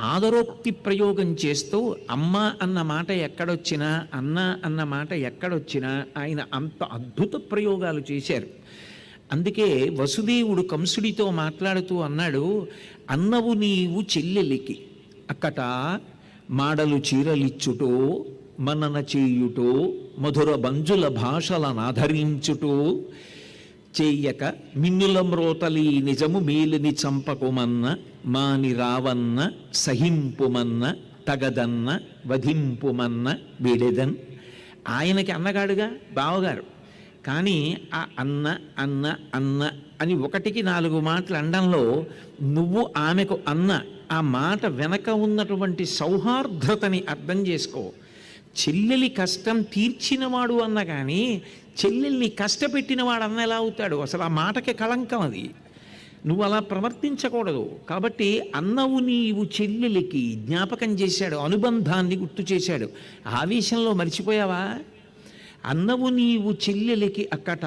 ఆదరోక్తి ప్రయోగం చేస్తూ అమ్మ అన్న మాట ఎక్కడొచ్చినా అన్న అన్న మాట ఎక్కడొచ్చినా ఆయన అంత అద్భుత ప్రయోగాలు చేశారు. అందుకే వసుదేవుడు కంసుడితో మాట్లాడుతూ అన్నాడు అన్నవు నీవు చెల్లెలికి అక్కట మాడలు చీరలిచ్చుటో మనన చేయుటో మధుర బంజుల భాషలను ఆధరించుటో చెయ్యక మిన్నుల మ్రోతలి నిజము మేలుని చంపకుమన్న మాని రావన్న సహింపుమన్న తగదన్న వధింపుమన్న వీడెదన్? ఆయనకి అన్నగాడుగా బావగారు. కానీ ఆ అన్న అన్న అన్న అని ఒకటికి నాలుగు మాటలు అనడంలో నువ్వు ఆమెకు అన్న ఆ మాట వెనక ఉన్నటువంటి సౌహార్ద్రతని అర్థం చేసుకో. చెల్లెలి కష్టం తీర్చినవాడు అన్న కానీ చెల్లెల్ని కష్టపెట్టినవాడు అన్న ఎలా అవుతాడు? అసలు ఆ మాటకి కళంకం అది. నువ్వు అలా ప్రవర్తించకూడదు. కాబట్టి అన్నవు నీవు చెల్లెలికి జ్ఞాపకం చేశాడు అనుబంధాన్ని గుర్తు చేశాడు. ఆవేశంలో మర్చిపోయావా? అన్నవు నీవు చెల్లెలికి అక్కట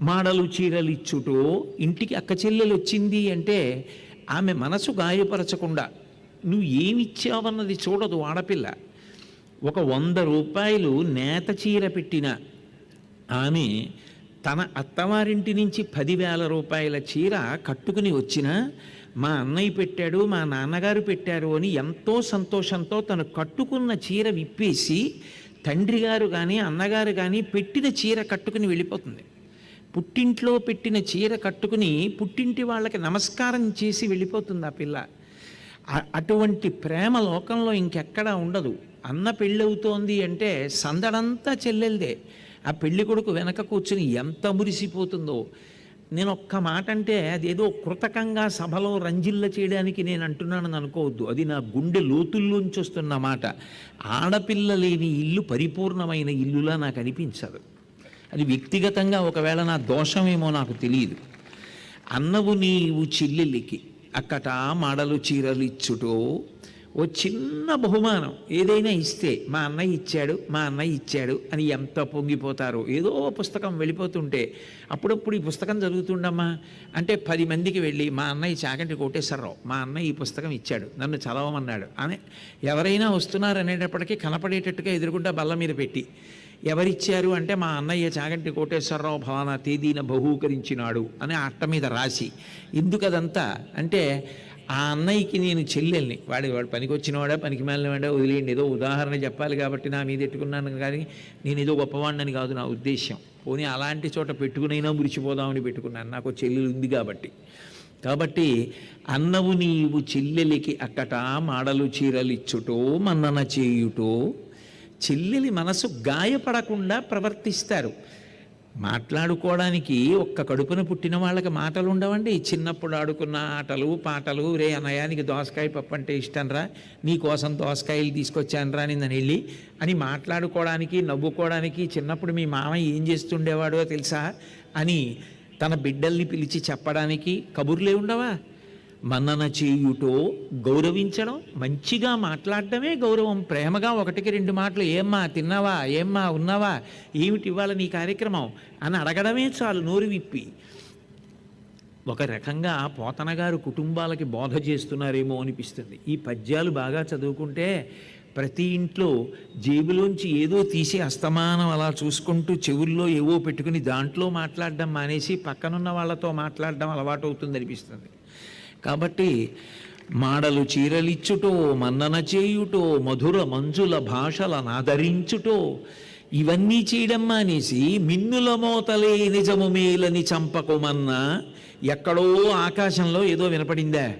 మాడలు చీరలిచ్చుటో ఇంటికి అక్క చెల్లెలు వచ్చింది అంటే ఆమె మనసు గాయపరచకుండా నువ్వు ఏమిచ్చావన్నది చూడదు ఆడపిల్ల. ఒక వంద రూపాయలు నేత చీర పెట్టిన ఆమె తన అత్తవారింటి నుంచి పదివేల రూపాయల చీర కట్టుకుని వచ్చిన మా అన్నయ్య పెట్టాడు మా నాన్నగారు పెట్టారు అని ఎంతో సంతోషంతో తను కట్టుకున్న చీర విప్పేసి తండ్రి గారు కానీ అన్నగారు కానీ పెట్టిన చీర కట్టుకుని వెళ్ళిపోతుంది. పుట్టింట్లో పెట్టిన చీర కట్టుకుని పుట్టింటి వాళ్ళకి నమస్కారం చేసి వెళ్ళిపోతుంది ఆ పిల్ల. అటువంటి ప్రేమ లోకంలో ఇంకెక్కడా ఉండదు. అన్న పెళ్ళవుతోంది అంటే సందడంతా చెల్లెలదే. ఆ పెళ్ళి కొడుకు వెనక కూర్చుని ఎంత మురిసిపోతుందో. నేను ఒక్క మాట అంటే అదేదో కృతకంగా సభలో రంజిల్ల చేయడానికి నేను అంటున్నానని అనుకోవద్దు. అది నా గుండె లోతుల్లోంచి వస్తున్న మాట. ఆడపిల్ల లేని ఇల్లు పరిపూర్ణమైన ఇల్లులా నాకు అనిపించదు. అది వ్యక్తిగతంగా ఒకవేళ నా దోషమేమో నాకు తెలియదు. అన్నవు నీవు చెల్లెలికి అక్కట మాడలు చీరలు ఇచ్చుటో ఓ చిన్న బహుమానం. ఏదైనా ఇస్తే మా అన్నయ్య ఇచ్చాడు మా అన్నయ్య ఇచ్చాడు అని ఎంత పొంగిపోతారో. ఏదో పుస్తకం వెళ్ళిపోతుంటే అప్పుడప్పుడు ఈ పుస్తకం చదువుతుండమ్మా. అంటే పది మందికి వెళ్ళి మా అన్నయ్య చాకంటి కోటేశ్వరరావు మా అన్నయ్య ఈ పుస్తకం ఇచ్చాడు నన్ను చదవమన్నాడు అని ఎవరైనా వస్తున్నారు అనేటప్పటికీ కనపడేటట్టుగా ఎదురుకుంటా బల్ల మీద పెట్టి ఎవరిచ్చారు అంటే మా అన్నయ్య చాగంటి కోటేశ్వరరావు భవానా తేదీన బహూకరించినాడు అని అట్ట మీద రాసి ఎందుకదంతా? అంటే ఆ అన్నయ్యకి నేను చెల్లెల్ని. వాడి వాడు పనికి వచ్చినవాడా పనికి మాలినవాడా వదిలేయండి. ఏదో ఉదాహరణ చెప్పాలి కాబట్టి నా మీద ఎట్టుకున్నాను కానీ నేను ఏదో గొప్పవాడిని కాదు నా ఉద్దేశ్యం. పోనీ అలాంటి చోట పెట్టుకునైనా మురిచిపోదామని పెట్టుకున్నాను. నాకు చెల్లెలు ఉంది కాబట్టి. కాబట్టి అన్నవు నీవు చెల్లెలికి అక్కట మాడలు చీరలిచ్చుటో మన్నన చేయుటో చెల్లెలి మనసు గాయపడకుండా ప్రవర్తిస్తారు. మాట్లాడుకోవడానికి ఒక్క కడుపున పుట్టిన వాళ్ళకి మాటలు ఉండవండి. చిన్నప్పుడు ఆడుకున్న ఆటలు పాటలు రే అనయానికి దోసకాయ పప్పు అంటే ఇష్టం రా నీకోసం దోసకాయలు తీసుకొచ్చాను రా నిన్న వెళ్ళి అని మాట్లాడుకోవడానికి నవ్వుకోవడానికి చిన్నప్పుడు మీ మామయ్య ఏం చేస్తుండేవాడో తెలుసా అని తన బిడ్డల్ని పిలిచి చెప్పడానికి కబుర్లే ఉండవా? మన్నన చేయుటో గౌరవించడం? మంచిగా మాట్లాడడమే గౌరవం. ప్రేమగా ఒకటికి రెండు మాటలు. ఏమ్మా తిన్నావా? ఏమ్మా ఉన్నావా? ఏమిటి ఇవాళ నీ కార్యక్రమం? అని అడగడమే చాలు నోరు విప్పి. ఒక రకంగా పోతనగారు కుటుంబాలకి బోధ చేస్తున్నారేమో అనిపిస్తుంది. ఈ పద్యాలు బాగా చదువుకుంటే ప్రతి ఇంట్లో జేబులోంచి ఏదో తీసి అస్తమానం అలా చూసుకుంటూ చెవుల్లో ఏవో పెట్టుకుని దాంట్లో మాట్లాడడం మానేసి పక్కనున్న వాళ్ళతో మాట్లాడడం అలవాటు అవుతుంది అనిపిస్తుంది కాబట్టి మాడలు చీరలిచ్చుటో మన్నన చేయుటో మధుర మంజుల భాషలను ఆదరించుటో ఇవన్నీ చేయడం మానేసి మిన్నుల మోతలే నిజము మేలని చంపకుమన్నా ఎక్కడో ఆకాశంలో ఏదో వినపడిందా?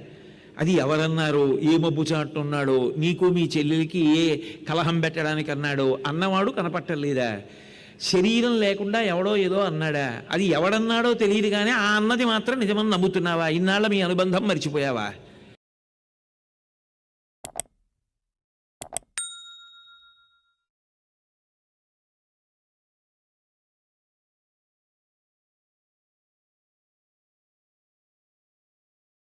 అది ఎవరన్నారు? ఏ మబ్బు చాటున్నాడో? నీకు మీ చెల్లెలికి ఏ కలహం పెట్టడానికి అన్నాడో అన్నవాడు కనపట్టలేదా? శరీరం లేకుండా ఎవడో ఏదో అన్నాడా? అది ఎవడన్నాడో తెలియదు కానీ ఆ అన్నది మాత్రం నిజమని నమ్ముతున్నావా? ఇన్నాళ్ళ మీ అనుబంధం మర్చిపోయావా?